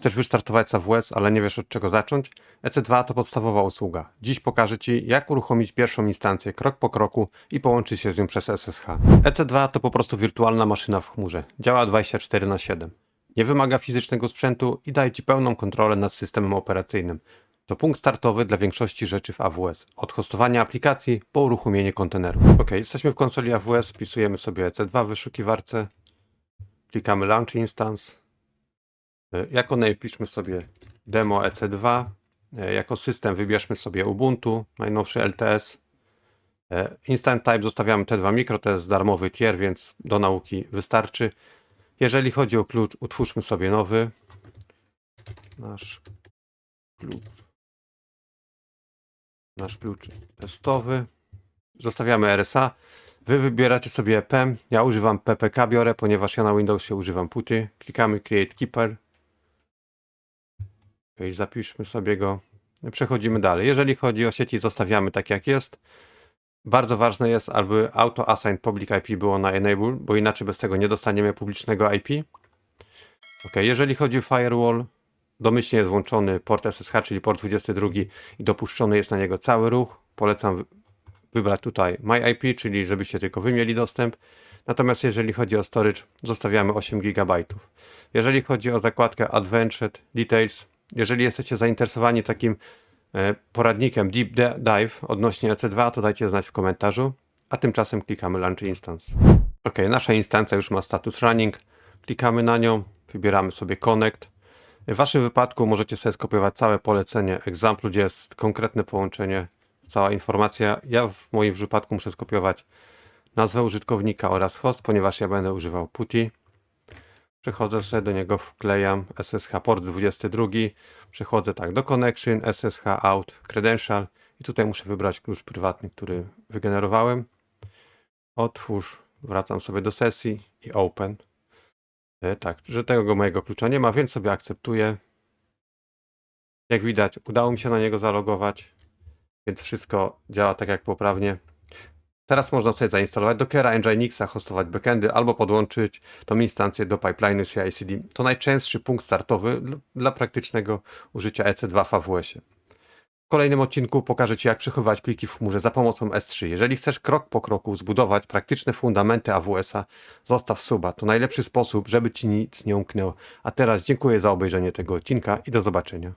Chcesz wystartować z AWS, ale nie wiesz od czego zacząć? EC2 to podstawowa usługa. Dziś pokażę Ci, jak uruchomić pierwszą instancję krok po kroku i połączyć się z nią przez SSH. EC2 to po prostu wirtualna maszyna w chmurze. Działa 24 na 7. Nie wymaga fizycznego sprzętu i daje Ci pełną kontrolę nad systemem operacyjnym. To punkt startowy dla większości rzeczy w AWS. Od hostowania aplikacji po uruchomienie konteneru. Ok, jesteśmy w konsoli AWS, wpisujemy sobie EC2 w wyszukiwarce, klikamy Launch Instance. E, Jako name wpiszmy sobie demo EC2. E, Jako system wybierzmy sobie Ubuntu, najnowszy LTS. E, Instant Type zostawiamy T2 Micro, to jest darmowy tier, więc do nauki wystarczy. Jeżeli chodzi o klucz, utwórzmy sobie nowy. Nasz klucz. Nasz klucz testowy. Zostawiamy RSA. Wy wybieracie sobie PEM. Ja używam PPK biorę, ponieważ ja na Windowsie używam puty. Klikamy Create Keeper. Okay, zapiszmy sobie go. Przechodzimy dalej. Jeżeli chodzi o sieci, zostawiamy tak jak jest. Bardzo ważne jest, aby auto assign public IP było na enable, bo inaczej bez tego nie dostaniemy publicznego IP. Ok, jeżeli chodzi o firewall, domyślnie jest włączony port SSH, czyli port 22 i dopuszczony jest na niego cały ruch. Polecam wy- wybrać tutaj My IP, czyli żebyście tylko wy mieli dostęp. Natomiast jeżeli chodzi o storage, zostawiamy 8 GB. Jeżeli chodzi o zakładkę Advanced Details, jeżeli jesteście zainteresowani takim e, poradnikiem Deep Di- Dive odnośnie EC2, to dajcie znać w komentarzu, a tymczasem klikamy Launch Instance. Ok, nasza instancja już ma status running, klikamy na nią, wybieramy sobie Connect. W waszym wypadku możecie sobie skopiować całe polecenie egzamplu, gdzie jest konkretne połączenie, cała informacja. Ja w moim przypadku muszę skopiować nazwę użytkownika oraz host, ponieważ ja będę używał PuTTY. Przechodzę sobie do niego, wklejam SSH port 22, przechodzę tak do connection, SSH out, credential i tutaj muszę wybrać klucz prywatny, który wygenerowałem. Otwórz, wracam sobie do sesji i open. E, Tak, że tego mojego klucza nie ma, więc sobie akceptuję. Jak widać, udało mi się na niego zalogować, więc wszystko działa tak jak poprawnie. Teraz można sobie zainstalować Dockera, Nginxa, hostować backendy albo podłączyć tą instancję do pipeline'u CI/CD. To najczęstszy punkt startowy dla- praktycznego użycia EC2 w AWS-ie. W kolejnym odcinku pokażę Ci, jak przechowywać pliki w chmurze za pomocą S3. Jeżeli chcesz krok po kroku zbudować praktyczne fundamenty AWS-a, zostaw suba. To najlepszy sposób, żeby Ci nic nie umknęło. A teraz dziękuję za obejrzenie tego odcinka i do zobaczenia.